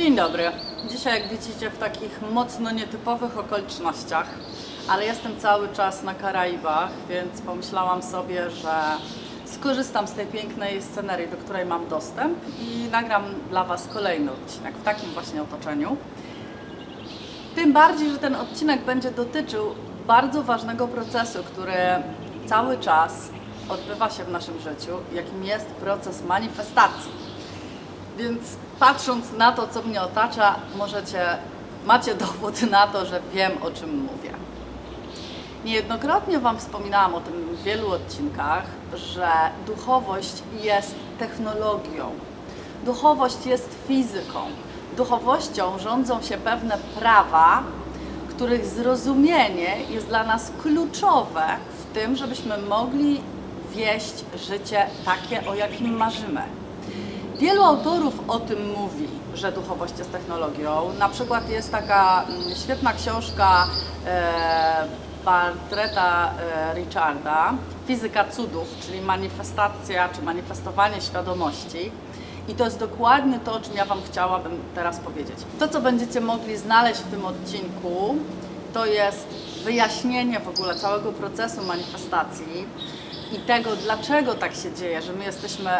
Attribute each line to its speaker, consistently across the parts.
Speaker 1: Dzień dobry. Dzisiaj, jak widzicie, w takich mocno nietypowych okolicznościach, ale jestem cały czas na Karaibach, więc pomyślałam sobie, że skorzystam z tej pięknej scenerii, do której mam dostęp i nagram dla Was kolejny odcinek w takim właśnie otoczeniu. Tym bardziej, że ten odcinek będzie dotyczył bardzo ważnego procesu, który cały czas odbywa się w naszym życiu, jakim jest proces manifestacji. Więc patrząc na to, co mnie otacza, możecie, macie dowód na to, że wiem, o czym mówię. Niejednokrotnie Wam wspominałam o tym w wielu odcinkach, że duchowość jest technologią, duchowość jest fizyką. Duchowością rządzą się pewne prawa, których zrozumienie jest dla nas kluczowe w tym, żebyśmy mogli wieść życie takie, o jakim marzymy. Wielu autorów o tym mówi, że duchowość jest technologią. Na przykład jest taka mm, świetna książka e, Bartreta e, Richarda, Fizyka cudów, czyli manifestacja czy manifestowanie świadomości. I to jest dokładnie to, o czym ja Wam chciałabym teraz powiedzieć. To, co będziecie mogli znaleźć w tym odcinku, to jest wyjaśnienie w ogóle całego procesu manifestacji i tego, dlaczego tak się dzieje, że my jesteśmy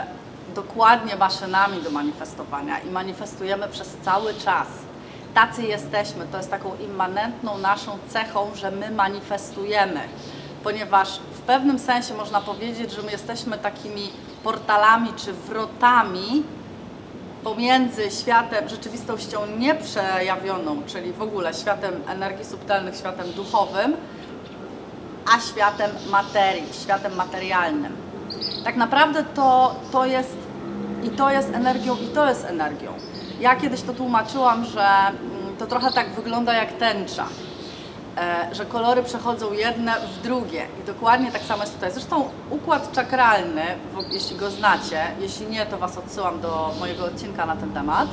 Speaker 1: dokładnie maszynami do manifestowania i manifestujemy przez cały czas. Tacy jesteśmy, to jest taką immanentną naszą cechą, że my manifestujemy, ponieważ w pewnym sensie można powiedzieć, że my jesteśmy takimi portalami czy wrotami pomiędzy światem, rzeczywistością nieprzejawioną, czyli w ogóle światem energii subtelnych, światem duchowym, a światem materii, światem materialnym. Tak naprawdę to, to jest i to jest energią, i to jest energią. Ja kiedyś to tłumaczyłam, że mm, to trochę tak wygląda jak tęcza, e, że kolory przechodzą jedne w drugie i dokładnie tak samo jest tutaj. Zresztą układ czakralny, jeśli go znacie, jeśli nie, to Was odsyłam do mojego odcinka na ten temat.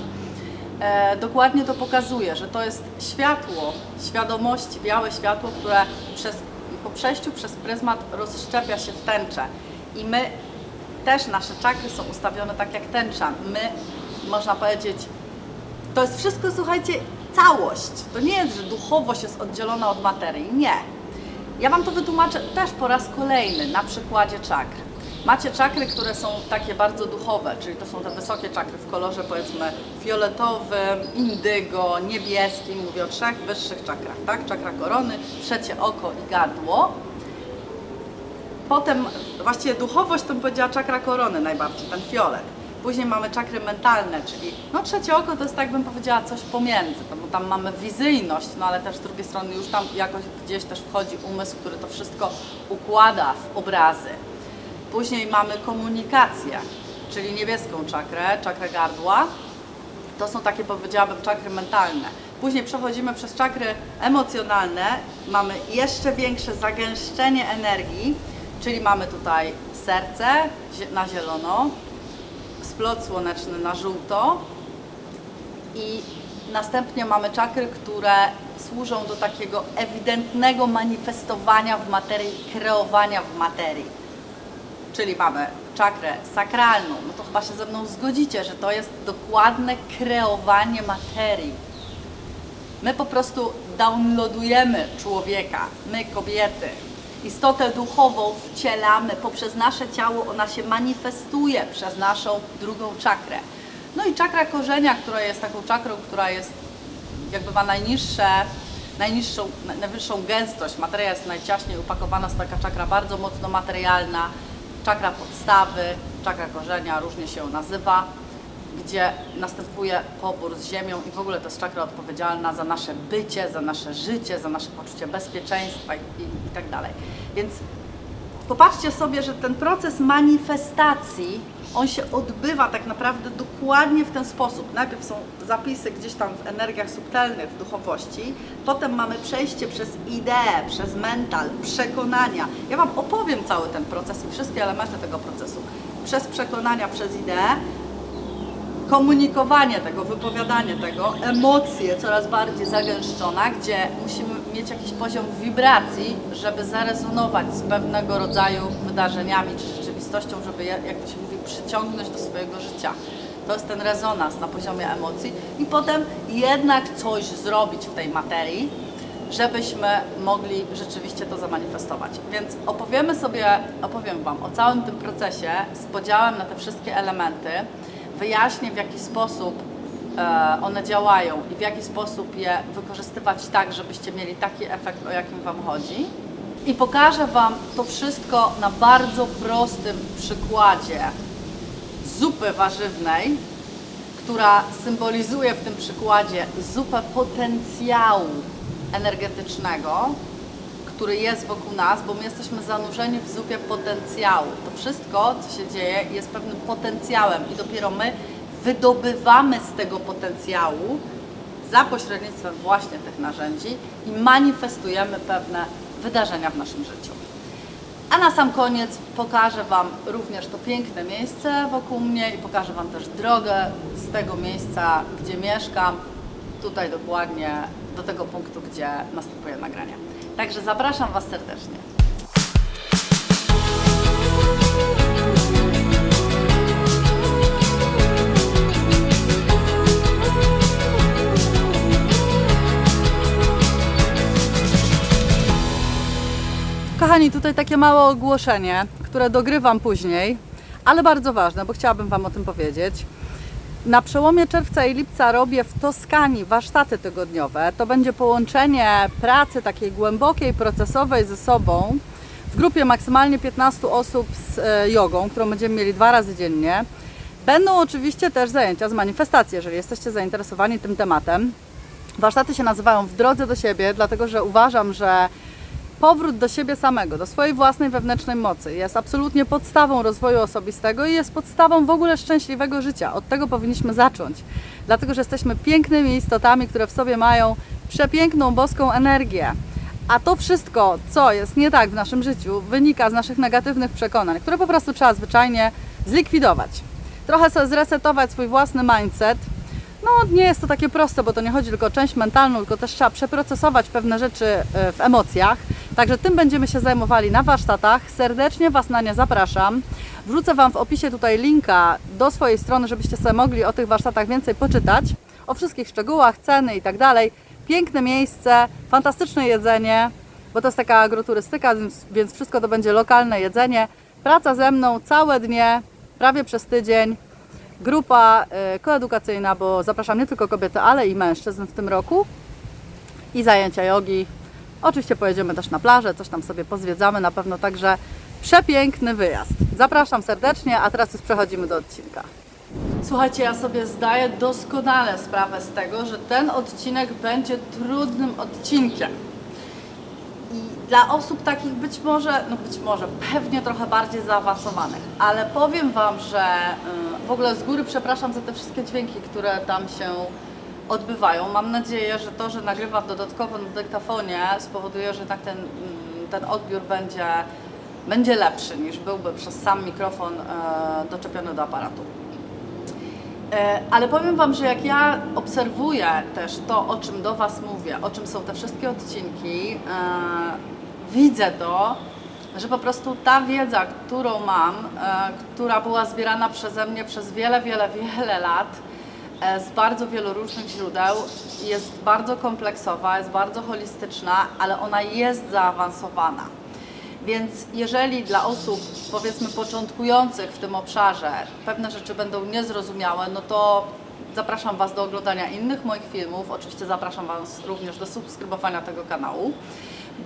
Speaker 1: E, dokładnie to pokazuje, że to jest światło, świadomości, białe światło, które przez, po przejściu przez pryzmat rozszczepia się w tęczę. I my też, nasze czakry są ustawione tak jak tęcza. My, można powiedzieć, to jest wszystko, słuchajcie, całość. To nie jest, że duchowość jest oddzielona od materii. Nie. Ja Wam to wytłumaczę też po raz kolejny na przykładzie czakr. Macie czakry, które są takie bardzo duchowe, czyli to są te wysokie czakry w kolorze powiedzmy fioletowym, indygo, niebieskim. Mówię o trzech wyższych czakrach, tak? Czakra korony, trzecie oko i gardło. Potem właściwie duchowość to bym powiedziała czakra korony najbardziej, ten fiolet. Później mamy czakry mentalne, czyli no trzecie oko to jest tak bym powiedziała coś pomiędzy, no bo tam mamy wizyjność, no ale też z drugiej strony już tam jakoś gdzieś też wchodzi umysł, który to wszystko układa w obrazy. Później mamy komunikację, czyli niebieską czakrę, czakrę gardła. To są takie, powiedziałabym, czakry mentalne. Później przechodzimy przez czakry emocjonalne, mamy jeszcze większe zagęszczenie energii, czyli mamy tutaj serce na zielono, splot słoneczny na żółto i następnie mamy czakry, które służą do takiego ewidentnego manifestowania w materii, kreowania w materii. Czyli mamy czakrę sakralną, no to chyba się ze mną zgodzicie, że to jest dokładne kreowanie materii. My po prostu downloadujemy człowieka, my kobiety. Istotę duchową wcielamy poprzez nasze ciało, ona się manifestuje przez naszą drugą czakrę. No i czakra korzenia, która jest taką czakrą, która jest jakby ma najniższe, najniższą, na- najwyższą gęstość. Materia jest najciaśniej upakowana, jest taka czakra bardzo mocno materialna. Czakra podstawy, czakra korzenia, różnie się nazywa gdzie następuje pobór z ziemią i w ogóle to jest czakra odpowiedzialna za nasze bycie, za nasze życie, za nasze poczucie bezpieczeństwa i, i, i tak dalej. Więc popatrzcie sobie, że ten proces manifestacji, on się odbywa tak naprawdę dokładnie w ten sposób. Najpierw są zapisy gdzieś tam w energiach subtelnych, w duchowości, potem mamy przejście przez ideę, przez mental, przekonania. Ja Wam opowiem cały ten proces i wszystkie elementy tego procesu. Przez przekonania, przez ideę, komunikowanie tego, wypowiadanie tego, emocje coraz bardziej zagęszczona, gdzie musimy mieć jakiś poziom wibracji, żeby zarezonować z pewnego rodzaju wydarzeniami czy rzeczywistością, żeby jak to się mówi, przyciągnąć do swojego życia. To jest ten rezonans na poziomie emocji i potem jednak coś zrobić w tej materii, żebyśmy mogli rzeczywiście to zamanifestować. Więc opowiemy sobie, opowiem Wam o całym tym procesie z podziałem na te wszystkie elementy, wyjaśnię w jaki sposób e, one działają i w jaki sposób je wykorzystywać tak, żebyście mieli taki efekt, o jakim Wam chodzi. I pokażę Wam to wszystko na bardzo prostym przykładzie zupy warzywnej, która symbolizuje w tym przykładzie zupę potencjału energetycznego, który jest wokół nas, bo my jesteśmy zanurzeni w zupie potencjału. To wszystko, co się dzieje, jest pewnym potencjałem i dopiero my wydobywamy z tego potencjału za pośrednictwem właśnie tych narzędzi i manifestujemy pewne wydarzenia w naszym życiu. A na sam koniec pokażę Wam również to piękne miejsce wokół mnie i pokażę Wam też drogę z tego miejsca, gdzie mieszkam, tutaj dokładnie do tego punktu, gdzie następuje nagranie. Także zapraszam Was serdecznie. Kochani, tutaj takie małe ogłoszenie, które dogrywam później, ale bardzo ważne, bo chciałabym Wam o tym powiedzieć. Na przełomie czerwca i lipca robię w Toskanii warsztaty tygodniowe. To będzie połączenie pracy takiej głębokiej, procesowej ze sobą w grupie maksymalnie 15 osób z e, jogą, którą będziemy mieli dwa razy dziennie. Będą oczywiście też zajęcia z manifestacji, jeżeli jesteście zainteresowani tym tematem. Warsztaty się nazywają W drodze do siebie, dlatego że uważam, że powrót do siebie samego, do swojej własnej wewnętrznej mocy jest absolutnie podstawą rozwoju osobistego i jest podstawą w ogóle szczęśliwego życia. Od tego powinniśmy zacząć, dlatego że jesteśmy pięknymi istotami, które w sobie mają przepiękną boską energię. A to wszystko, co jest nie tak w naszym życiu, wynika z naszych negatywnych przekonań, które po prostu trzeba zwyczajnie zlikwidować. Trochę sobie zresetować swój własny mindset, no, nie jest to takie proste, bo to nie chodzi tylko o część mentalną, tylko też trzeba przeprocesować pewne rzeczy e, w emocjach. Także tym będziemy się zajmowali na warsztatach. Serdecznie Was na nie zapraszam. Wrzucę Wam w opisie tutaj linka do swojej strony, żebyście sobie mogli o tych warsztatach więcej poczytać. O wszystkich szczegółach, ceny i tak dalej. Piękne miejsce, fantastyczne jedzenie, bo to jest taka agroturystyka, więc- wszystko to będzie lokalne jedzenie. Praca ze mną całe dnie, prawie przez tydzień grupa e, koedukacyjna, bo zapraszam nie tylko kobiety, ale i mężczyzn w tym roku i zajęcia jogi. Oczywiście pojedziemy też na plażę, coś tam sobie pozwiedzamy na pewno, także przepiękny wyjazd. Zapraszam serdecznie, a teraz już przechodzimy do odcinka. Słuchajcie, ja sobie zdaję doskonale sprawę z tego, że ten odcinek będzie trudnym odcinkiem. I dla osób takich być może, no być może, pewnie trochę bardziej zaawansowanych, ale powiem Wam, że y, w ogóle z góry przepraszam za te wszystkie dźwięki, które tam się odbywają. Mam nadzieję, że to, że nagrywam dodatkowo na dyktafonie spowoduje, że tak ten, mm, ten odbiór będzie, będzie lepszy niż byłby przez sam mikrofon e, doczepiony do aparatu. E, Ale powiem Wam, że jak ja obserwuję też to, o czym do Was mówię, o czym są te wszystkie odcinki, e, widzę to, że po prostu ta wiedza, którą mam, która była zbierana przeze mnie przez wiele, wiele, wiele lat, z bardzo wielu różnych źródeł, jest bardzo kompleksowa, jest bardzo holistyczna, ale ona jest zaawansowana. Więc jeżeli dla osób, powiedzmy, początkujących w tym obszarze pewne rzeczy będą niezrozumiałe, no to zapraszam Was do oglądania innych moich filmów. Oczywiście zapraszam Was również do subskrybowania tego kanału,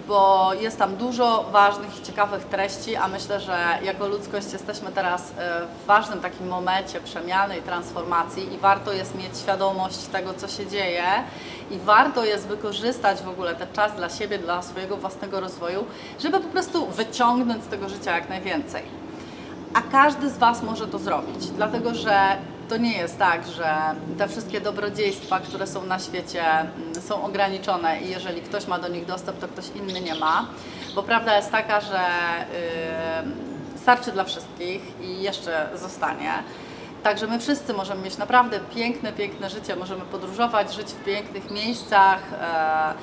Speaker 1: bo jest tam dużo ważnych i ciekawych treści, a myślę, że jako ludzkość jesteśmy teraz e, w ważnym takim momencie przemiany i transformacji i warto jest mieć świadomość tego, co się dzieje i warto jest wykorzystać w ogóle ten czas dla siebie, dla swojego własnego rozwoju, żeby po prostu wyciągnąć z tego życia jak najwięcej. A każdy z Was może to zrobić, dlatego że to nie jest tak, że te wszystkie dobrodziejstwa, które są na świecie, mm, są ograniczone i jeżeli ktoś ma do nich dostęp, to ktoś inny nie ma. Bo prawda jest taka, że yy, starczy dla wszystkich i jeszcze zostanie. Także my wszyscy możemy mieć naprawdę piękne, piękne życie, możemy podróżować, żyć w pięknych miejscach, e,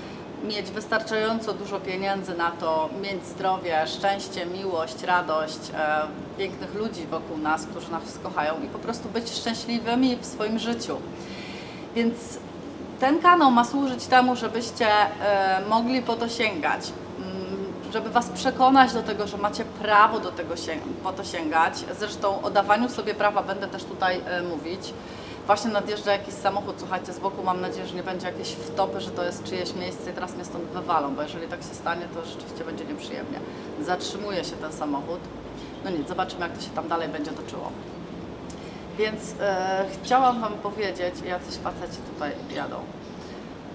Speaker 1: mieć wystarczająco dużo pieniędzy na to, mieć zdrowie, szczęście, miłość, radość, e, pięknych ludzi wokół nas, którzy nas kochają i po prostu być szczęśliwymi w swoim życiu. Więc ten kanał ma służyć temu, żebyście e, mogli po to sięgać, mm, żeby Was przekonać do tego, że macie prawo do tego po to sięgać. Zresztą o dawaniu sobie prawa będę też tutaj e, mówić. Właśnie nadjeżdża jakiś samochód, słuchajcie, z boku mam nadzieję, że nie będzie jakieś wtopy, że to jest czyjeś miejsce i teraz mnie stąd wywalą, bo jeżeli tak się stanie, to rzeczywiście będzie nieprzyjemnie. Zatrzymuje się ten samochód. No nic, zobaczymy jak to się tam dalej będzie toczyło. Więc e, chciałam Wam powiedzieć, jacyś faceci tutaj jadą.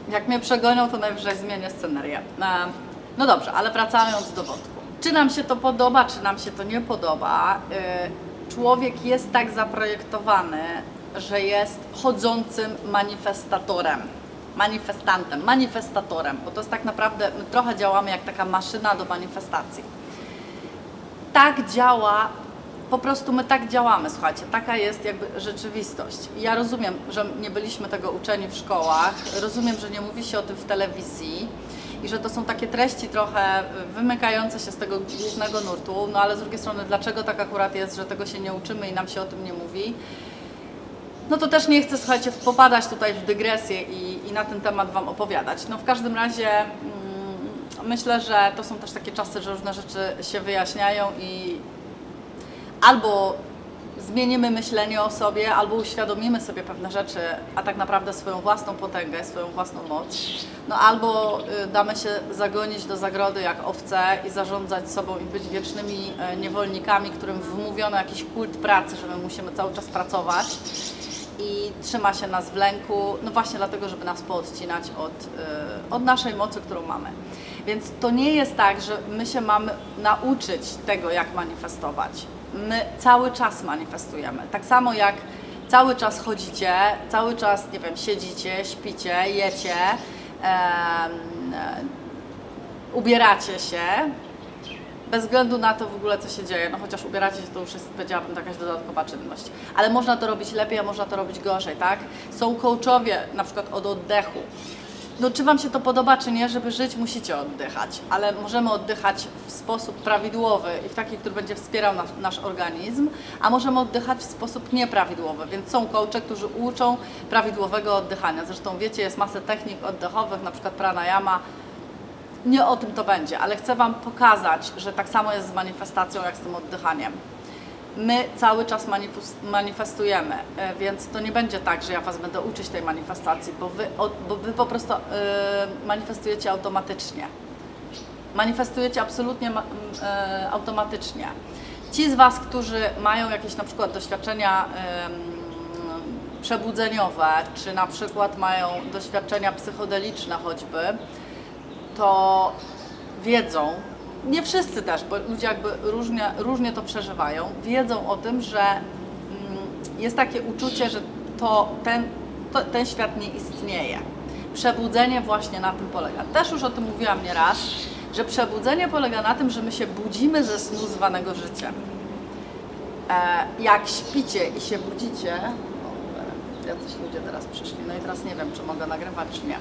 Speaker 1: Jak mnie przegonią, to najwyżej zmienię scenerię. E, no dobrze, ale wracając do wątku. Czy nam się to podoba, czy nam się to nie podoba? E, człowiek jest tak zaprojektowany, że jest chodzącym manifestatorem. Manifestantem, manifestatorem, bo to jest tak naprawdę, my trochę działamy jak taka maszyna do manifestacji tak działa, po prostu my tak działamy, słuchajcie, taka jest jakby rzeczywistość. Ja rozumiem, że nie byliśmy tego uczeni w szkołach, rozumiem, że nie mówi się o tym w telewizji i że to są takie treści trochę wymykające się z tego głównego nurtu, no ale z drugiej strony, dlaczego tak akurat jest, że tego się nie uczymy i nam się o tym nie mówi? No to też nie chcę, słuchajcie, popadać tutaj w dygresję i, i na ten temat Wam opowiadać. No w każdym razie mm, myślę, że to są też takie czasy, że różne rzeczy się wyjaśniają i albo zmienimy myślenie o sobie, albo uświadomimy sobie pewne rzeczy, a tak naprawdę swoją własną potęgę, swoją własną moc, no albo y, damy się zagonić do zagrody jak owce i zarządzać sobą i być wiecznymi e, niewolnikami, którym wmówiono jakiś kult pracy, że my musimy cały czas pracować i trzyma się nas w lęku, no właśnie dlatego, żeby nas poodcinać od, y, od naszej mocy, którą mamy. Więc to nie jest tak, że my się mamy nauczyć tego, jak manifestować. My cały czas manifestujemy. Tak samo jak cały czas chodzicie, cały czas, nie wiem, siedzicie, śpicie, jecie, e, ubieracie się, bez względu na to w ogóle, co się dzieje. No chociaż ubieracie się, to już jest, powiedziałabym, jakaś dodatkowa czynność. Ale można to robić lepiej, a można to robić gorzej, tak? Są coachowie, na przykład od oddechu. No czy Wam się to podoba, czy nie, żeby żyć, musicie oddychać, ale możemy oddychać w sposób prawidłowy i w taki, który będzie wspierał nasz, nasz organizm, a możemy oddychać w sposób nieprawidłowy, więc są coache, którzy uczą prawidłowego oddychania. Zresztą wiecie, jest masę technik oddechowych, na przykład pranayama, nie o tym to będzie, ale chcę Wam pokazać, że tak samo jest z manifestacją, jak z tym oddychaniem. My cały czas manifestujemy, e, więc to nie będzie tak, że ja Was będę uczyć tej manifestacji, bo Wy, bo wy po prostu e, manifestujecie automatycznie. Manifestujecie absolutnie e, automatycznie. Ci z Was, którzy mają jakieś na przykład doświadczenia przebudzeniowe, czy na przykład mają doświadczenia psychodeliczne choćby, to wiedzą, nie wszyscy też, bo ludzie jakby różnie, różnie to przeżywają, wiedzą o tym, że mm, jest takie uczucie, że to, ten, to, ten świat nie istnieje. Przebudzenie właśnie na tym polega. Też już o tym mówiłam nieraz, że przebudzenie polega na tym, że my się budzimy ze snu zwanego życiem. E, jak śpicie i się budzicie, jacyś ludzie teraz przyszli, no i teraz nie wiem, czy mogę nagrywać, czy nie.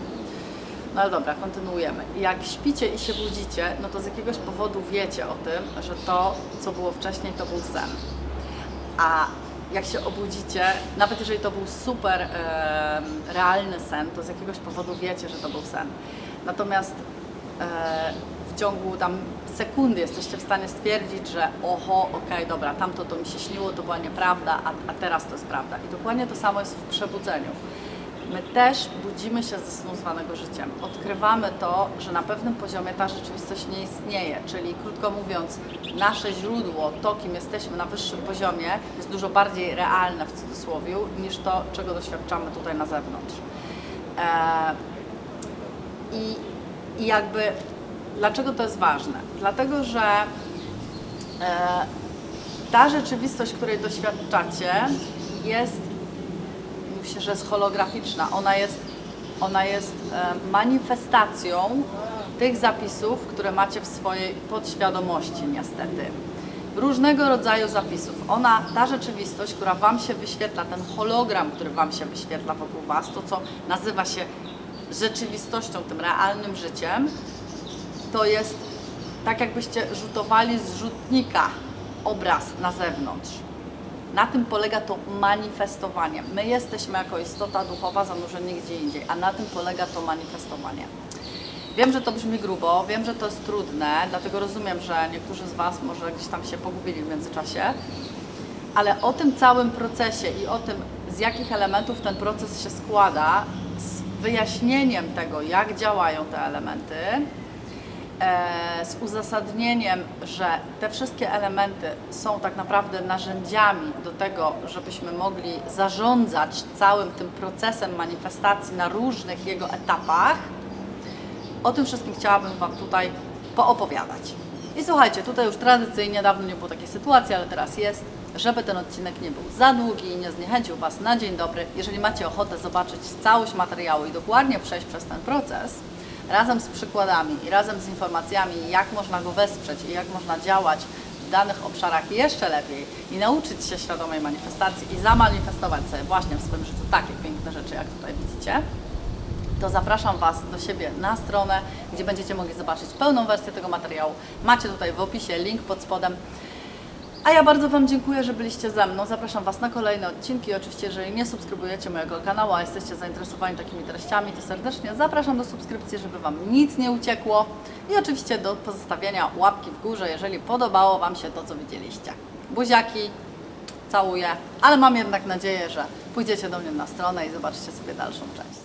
Speaker 1: No ale dobra, kontynuujemy. Jak śpicie i się budzicie, no to z jakiegoś powodu wiecie o tym, że to, co było wcześniej, to był sen. A jak się obudzicie, nawet jeżeli to był super em, realny sen, to z jakiegoś powodu wiecie, że to był sen. Natomiast e, w ciągu tam sekundy jesteście w stanie stwierdzić, że oho, okej, dobra, tamto to mi się śniło, to była nieprawda, a, a teraz to jest prawda. I dokładnie to samo jest w przebudzeniu. My też budzimy się ze snu zwanego życiem. Odkrywamy to, że na pewnym poziomie ta rzeczywistość nie istnieje, czyli krótko mówiąc, nasze źródło, to kim jesteśmy na wyższym poziomie, jest dużo bardziej realne w cudzysłowie niż to, czego doświadczamy tutaj na zewnątrz. Eee, i, I jakby dlaczego to jest ważne? Dlatego, że e, ta rzeczywistość, której doświadczacie, jest się, że jest holograficzna. Ona jest, ona jest e, manifestacją tych zapisów, które macie w swojej podświadomości niestety. Różnego rodzaju zapisów. Ona, ta rzeczywistość, która Wam się wyświetla, ten hologram, który Wam się wyświetla wokół Was, to co nazywa się rzeczywistością, tym realnym życiem, to jest tak, jakbyście rzutowali z rzutnika obraz na zewnątrz. Na tym polega to manifestowanie. My jesteśmy jako istota duchowa zanurzeni gdzie indziej, a na tym polega to manifestowanie. Wiem, że to brzmi grubo, wiem, że to jest trudne, dlatego rozumiem, że niektórzy z Was może gdzieś tam się pogubili w międzyczasie, ale o tym całym procesie i o tym, z jakich elementów ten proces się składa, z wyjaśnieniem tego, jak działają te elementy, z uzasadnieniem, że te wszystkie elementy są tak naprawdę narzędziami do tego, żebyśmy mogli zarządzać całym tym procesem manifestacji na różnych jego etapach, o tym wszystkim chciałabym Wam tutaj poopowiadać. I słuchajcie, tutaj już tradycyjnie, dawno nie było takiej sytuacji, ale teraz jest, żeby ten odcinek nie był za długi i nie zniechęcił Was na dzień dobry. Jeżeli macie ochotę zobaczyć całość materiału i dokładnie przejść przez ten proces, razem z przykładami i razem z informacjami, jak można go wesprzeć i jak można działać w danych obszarach jeszcze lepiej i nauczyć się świadomej manifestacji i zamanifestować sobie właśnie w swoim życiu takie piękne rzeczy, jak tutaj widzicie, to zapraszam Was do siebie na stronę, gdzie będziecie mogli zobaczyć pełną wersję tego materiału. Macie tutaj w opisie link pod spodem. A ja bardzo Wam dziękuję, że byliście ze mną. Zapraszam Was na kolejne odcinki. Oczywiście, jeżeli nie subskrybujecie mojego kanału, a jesteście zainteresowani takimi treściami, to serdecznie zapraszam do subskrypcji, żeby Wam nic nie uciekło. I oczywiście do pozostawienia łapki w górze, jeżeli podobało Wam się to, co widzieliście. Buziaki, całuję, ale mam jednak nadzieję, że pójdziecie do mnie na stronę i zobaczycie sobie dalszą część.